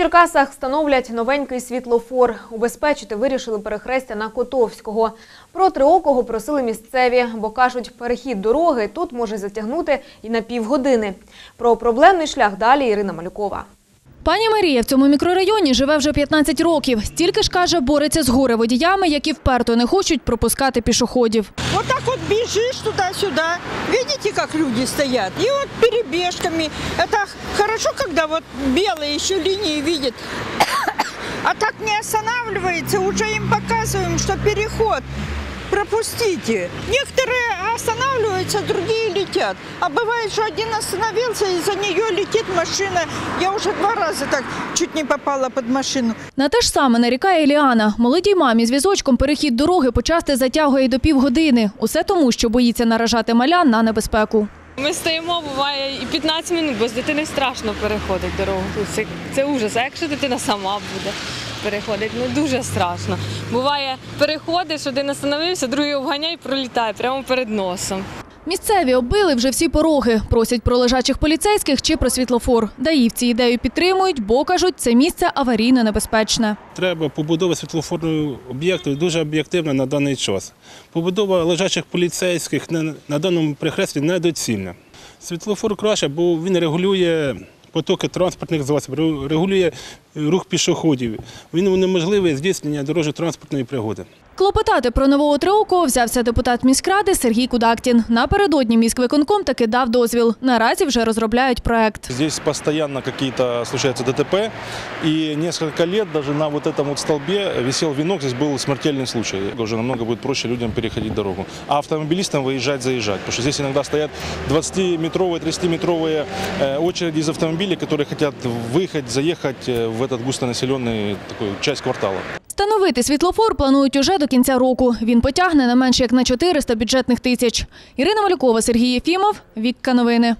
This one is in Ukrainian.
Черкасах встановлять новенький світлофор. Убезпечити вирішили перехрестя на Котовського. Про триокого просили місцеві, бо кажуть, перехід дороги тут може затягнути і на півгодини. Про проблемний шлях далі Ірина Малюкова. Пані Марія в цьому мікрорайоні живе вже 15 років. Стільки ж каже, бореться з горе водіями, які вперто не хочуть пропускати пішоходів. Вот так вот бежишь туда-сюда. Видите, как люди стоят? И вот перебежками. Это хорошо, когда вот белые еще линии видят. А так не останавливается, уже им показываем, что переход. Пропустите. Некоторые останавливаются, другие летят. А бывает, что один остановился, и за нее летит машина. Я уже два раза так чуть не попала под машину. На те ж саме нарікає Еліана. Молодій мамі з візочком перехід дороги почасти затягує до півгодини. Усе тому, що боїться наражати маля на небезпеку. Ми стоїмо, буває і 15 минут, бо з дитини страшно переходить дорогу. Це, це ужас. А якщо дитина сама буде переходити, ну дуже страшно. Буває, переходиш, один остановився, другий обганяє і пролітає прямо перед носом. Місцеві оббили вже всі пороги. Просять про лежачих поліцейських чи про світлофор. Даївці ідею підтримують, бо кажуть, це місце аварійно небезпечне. Треба побудова світлофорного об'єкту дуже об'єктивна на даний час. Побудова лежачих поліцейських на, даному перехресті недоцільна. Світлофор краще, бо він регулює потоки транспортних засобів, регулює рух пішоходів. Він унеможливе здійснення дорожньо-транспортної пригоди. Клопотати про нового триокого взявся депутат міськради Сергій Кудактін. Напередодні міськвиконком таки дав дозвіл. Наразі вже розробляють проект. Здесь постоянно какие-то случаются ДТП, и несколько лет даже на вот этом вот столбе висел венок, здесь был смертельный случай. Уже намного будет проще людям переходить дорогу. А автомобилистам выезжать, заезжать, потому что здесь иногда стоят 20-метровые, 30-метровые э, очереди из автомобилей, которые хотят выехать, заехать э, в этот густонаселенный такой часть квартала. Встановити світлофор планують уже до кінця року. Він потягне не менше як на 400 бюджетних тисяч. Ірина Малюкова, Сергій Єфімов, Вікка Новини.